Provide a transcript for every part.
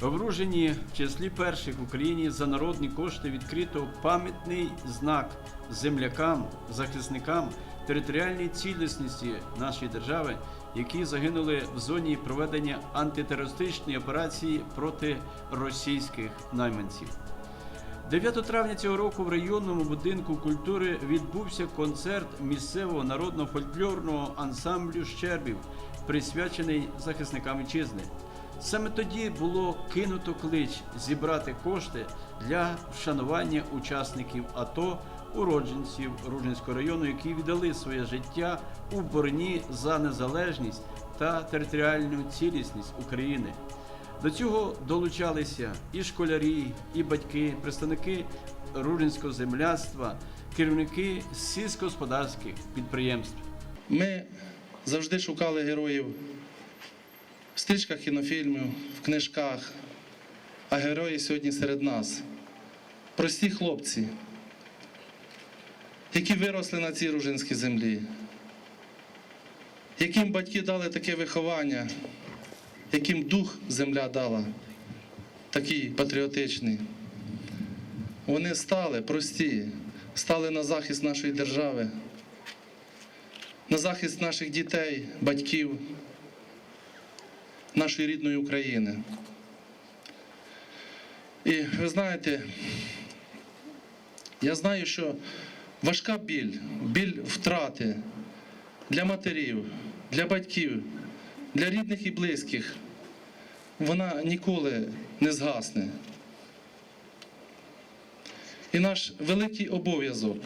В в числі перших в Україні за народні кошти відкрито пам'ятний знак землякам, захисникам територіальної цілісності нашої держави, які загинули в зоні проведення антитерористичної операції проти російських найманців. 9 травня цього року в районному будинку культури відбувся концерт місцевого народного фольклорного ансамблю Щербів, присвячений захисникам вітчизни. Саме тоді було кинуто клич зібрати кошти для вшанування учасників АТО, уродженців Ружинського району, які віддали своє життя у боротьбі за незалежність та територіальну цілісність України. До цього долучалися і школярі, і батьки, представники ружинського земляцтва, керівники сільськогосподарських підприємств. Ми завжди шукали героїв в стрічках кінофільмів, в книжках, а герої сьогодні серед нас. Прості хлопці, які виросли на цій ружинській землі, яким батьки дали таке виховання, яким дух земля дала, такий патріотичний. Вони стали прості, стали на захист нашої держави на захист наших дітей, батьків, нашої рідної України. І ви знаєте, я знаю, що важка біль, біль втрати для матерів, для батьків, для рідних і близьких, вона ніколи не згасне. І наш великий обов'язок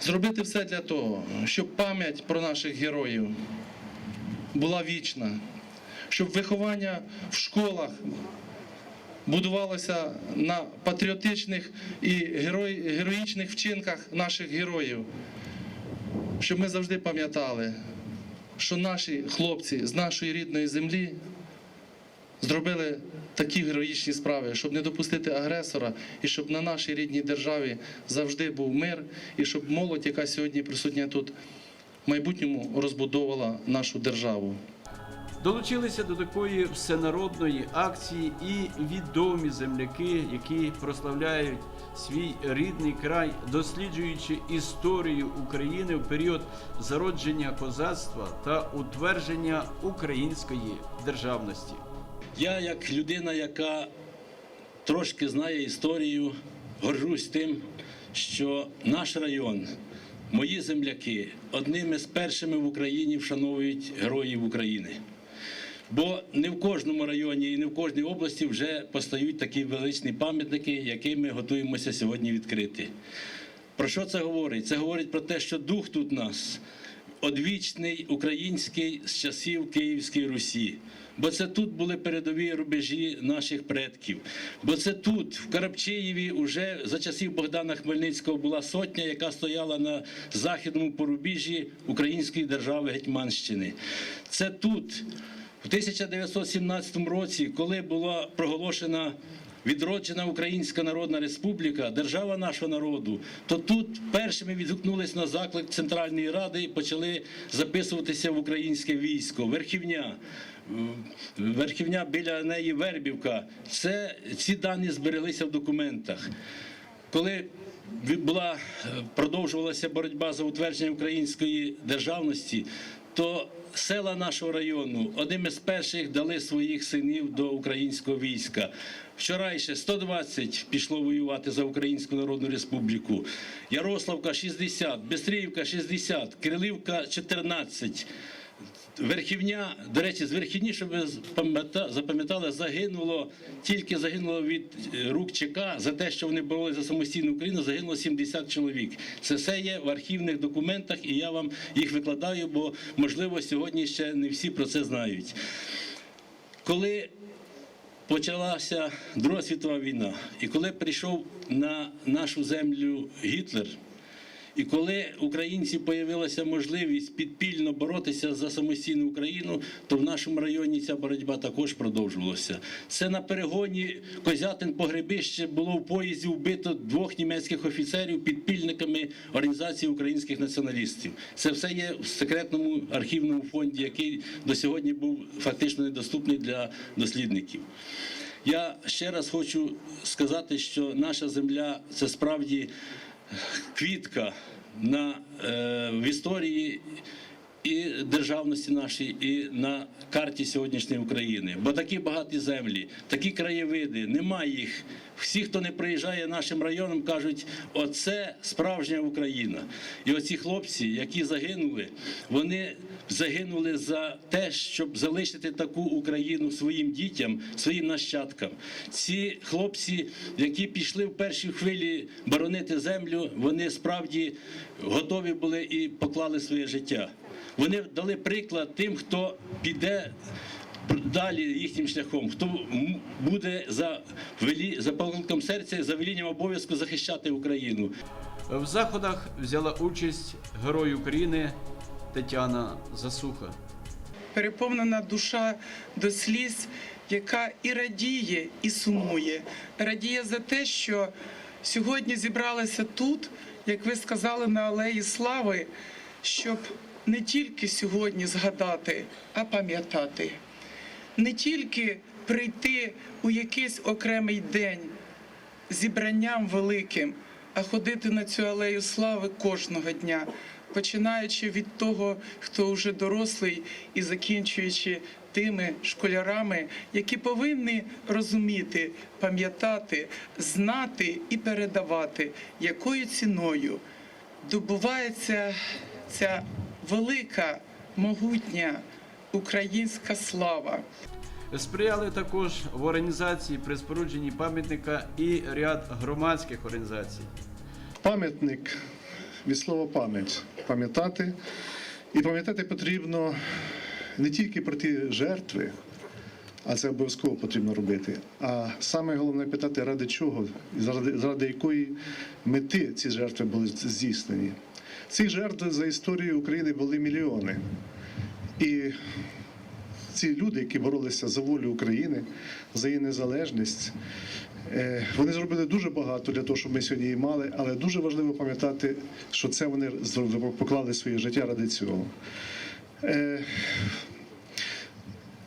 зробити все для того, щоб пам'ять про наших героїв була вічна, щоб виховання в школах будувалося на патріотичних і героїчних вчинках наших героїв, щоб ми завжди пам'ятали, що наші хлопці з нашої рідної землі зробили такі героїчні справи, щоб не допустити агресора, і щоб на нашій рідній державі завжди був мир, і щоб молодь, яка сьогодні присутня тут, в майбутньому розбудовувала нашу державу. Долучилися до такої всенародної акції і відомі земляки, які прославляють свій рідний край, досліджуючи історію України в період зародження козацтва та утвердження української державності. Я, як людина, яка трошки знає історію, горжусь тим, що наш район, мої земляки, одними з першими в Україні вшановують героїв України. Бо не в кожному районі і не в кожній області вже постають такі величні пам'ятники, які ми готуємося сьогодні відкрити. Про що це говорить? Це говорить про те, що дух тут нас одвічний український з часів Київської Русі. Бо це тут були передові рубежі наших предків. Бо це тут, в Карабчиєві, уже за часів Богдана Хмельницького була сотня, яка стояла на західному порубіжжі Української держави Гетьманщини. Це тут, в 1917 році, коли була проголошена відроджена Українська Народна Республіка, держава нашого народу, то тут першими відгукнулись на заклик Центральної Ради і почали записуватися в українське військо. Верхівня, верхівня біля неї Вербівка. Це ці дані збереглися в документах. Коли була е, продовжувалася боротьба за утвердження української державності, то села нашого району одним із перших дали своїх синів до українського війська. Вчорайше 120 пішло воювати за Українську Народну Республіку. Ярославка 60, Бестріївка 60, Кирилівка 14. Верхівня, до речі, з Верхівні, щоб ви запам'ятали, загинуло, тільки загинуло від е, рук ЧК за те, що вони боролися за самостійну Україну, загинуло 70 чоловік. Це все є в архівних документах, і я вам їх викладаю, бо, можливо, сьогодні ще не всі про це знають. Коли почалася Друга світова війна, і коли прийшов на нашу землю Гітлер, І коли українці появилася можливість підпільно боротися за самостійну Україну, то в нашому районі ця боротьба також продовжувалася. Це на перегоні Козятин погребище було в поїзді вбито двох німецьких офіцерів підпільниками організації українських націоналістів. Це все є в секретному архівному фонді, який до сьогодні був фактично недоступний для дослідників. Я ще раз хочу сказати, що наша земля це справді квітка на, е, в історії і державності нашій, і на карті сьогоднішньої України. Бо такі багаті землі, такі краєвиди, немає їх. Всі, хто не приїжджає нашим районом, кажуть, оце справжня Україна. І оці хлопці, які загинули, вони загинули за те, щоб залишити таку Україну своїм дітям, своїм нащадкам. Ці хлопці, які пішли в першій хвилі боронити землю, вони справді готові були і поклали своє життя. Вони дали приклад тим, хто піде далі їхнім шляхом, хто буде за велі за покликом серця, за велінням обов'язку захищати Україну. В заходах взяла участь Герой України Тетяна Засуха. переповнена душа до сліз, яка і радіє, і сумує. Радіє за те, що сьогодні зібралися тут, як ви сказали, на Алеї Слави, щоб не тільки сьогодні згадати, а пам'ятати. Не тільки прийти у якийсь окремий день зібранням великим, а ходити на цю алею слави кожного дня, починаючи від того, хто вже дорослий, і закінчуючи тими школярами, які повинні розуміти, пам'ятати, знати і передавати, якою ціною добувається ця велика, могутня українська слава. Сприяли також в організації при спорудженні пам'ятника і ряд громадських організацій. Пам'ятник від слова пам'ять пам'ятати. І пам'ятати потрібно не тільки про ті жертви, а це обов'язково потрібно робити. А саме головне питати, ради чого, і заради, заради якої мети ці жертви були здійснені. Цих жертв за історією України були мільйони. І ці люди, які боролися за волю України, за її незалежність, е, вони зробили дуже багато для того, щоб ми сьогодні її мали, але дуже важливо пам'ятати, що це вони поклали своє життя ради цього. Е,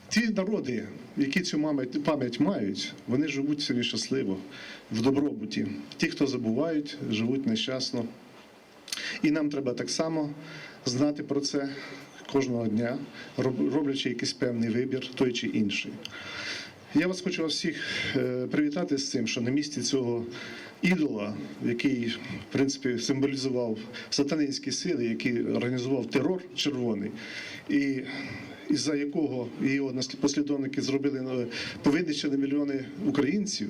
Ті народи, які цю пам'ять мають, вони живуть сьогодні щасливо, в добробуті. Ті, хто забувають, живуть нещасно. І нам треба так само знати про це кожного дня, роблячи якийсь певний вибір, той чи інший. Я вас хочу всіх е, привітати з цим, що на місці цього ідола, який в принципі символізував сатанинські сили, який організував терор червоний, і із-за якого його послідовники зробили е, мільйони українців.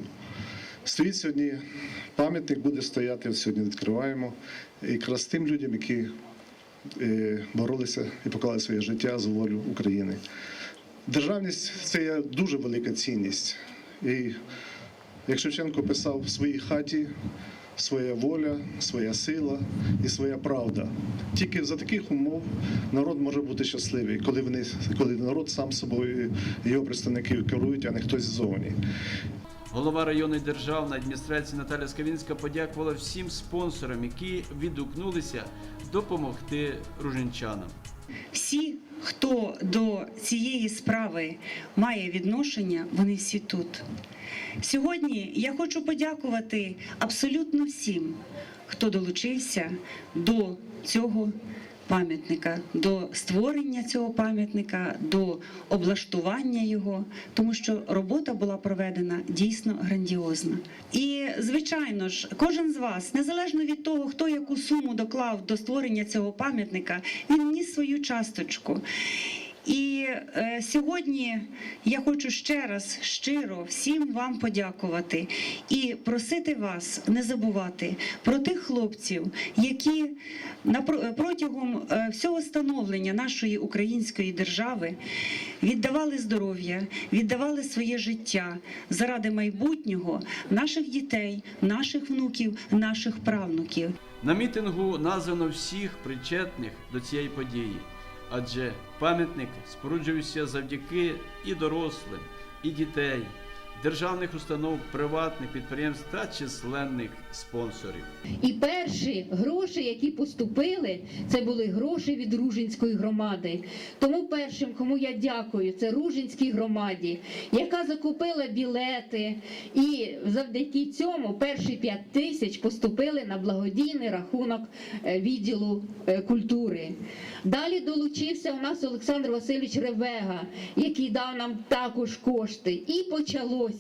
Стоїть сьогодні пам'ятник, буде стояти. Сьогодні відкриваємо якраз тим людям, які боролися і поклали своє життя за волю України. Державність це є дуже велика цінність. І як Шевченко писав в своїй хаті, своя воля, своя сила і своя правда. Тільки за таких умов народ може бути щасливий, коли вони, коли народ сам собою його представники керують, а не хтось ззовні. Голова районної державної адміністрації Наталя Скавінська подякувала всім спонсорам, які відгукнулися допомогти руженчанам. Всі, хто до цієї справи має відношення, вони всі тут. Сьогодні я хочу подякувати абсолютно всім, хто долучився до цього пам'ятника, до створення цього пам'ятника, до облаштування його, тому що робота була проведена дійсно грандіозна. І звичайно ж, кожен з вас, незалежно від того, хто яку суму доклав до створення цього пам'ятника, він ніс свою часточку. І е, сьогодні я хочу ще раз щиро всім вам подякувати і просити вас не забувати про тих хлопців, які напро- протягом е, всього становлення нашої української держави віддавали здоров'я, віддавали своє життя заради майбутнього наших дітей, наших внуків, наших правнуків. На мітингу названо всіх причетних до цієї події, адже пам'ятник споруджується завдяки і дорослим, і дітей, державних установ, приватних підприємств та численних спонсорів. І перші гроші, які поступили, це були гроші від Ружинської громади. Тому першим, кому я дякую, це Ружинській громаді, яка закупила білети, і завдяки цьому перші 5 тисяч поступили на благодійний рахунок е, відділу е, культури. Далі долучився у нас Олександр Васильович Ревега, який дав нам також кошти. І почалося.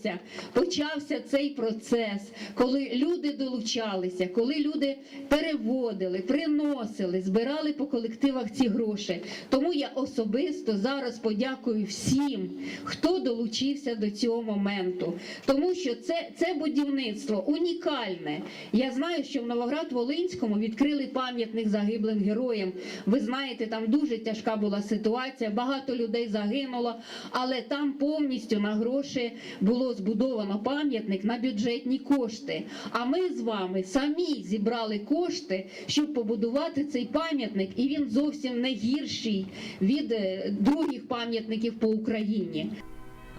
Почався цей процес, коли люди долучалися, коли люди переводили, приносили, збирали по колективах ці гроші. Тому я особисто зараз подякую всім, хто долучився до цього моменту. Тому що це, це будівництво унікальне. Я знаю, що в Новоград-Волинському відкрили пам'ятник загиблим героям. Ви знаєте, там дуже тяжка була ситуація, багато людей загинуло, але там повністю на гроші було збудовано пам'ятник на бюджетні кошти. А ми з вами самі зібрали кошти, щоб побудувати цей пам'ятник, і він зовсім не гірший від е, других пам'ятників по Україні.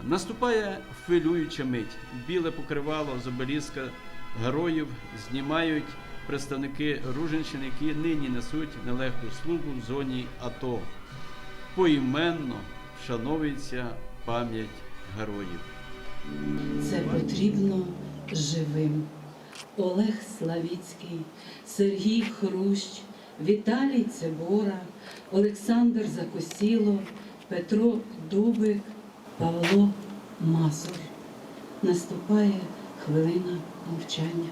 Наступає хвилююча мить. Біле покривало з обеліска героїв знімають представники Руженщини, які нині несуть нелегку службу в зоні АТО. Поіменно вшановується пам'ять героїв. Це потрібно живим. Олег Славіцький, Сергій Хрущ, Віталій Цебора, Олександр Закосілов, Петро Дубик, Павло Масур. Наступає хвилина мовчання.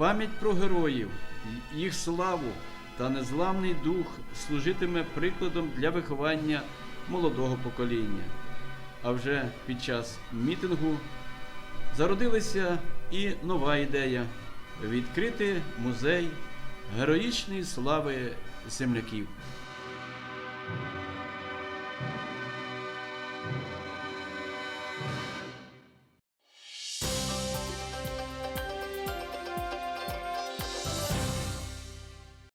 Пам'ять про героїв, їх славу та незламний дух служитиме прикладом для виховання молодого покоління. А вже під час мітингу зародилася і нова ідея відкрити музей героїчної слави земляків.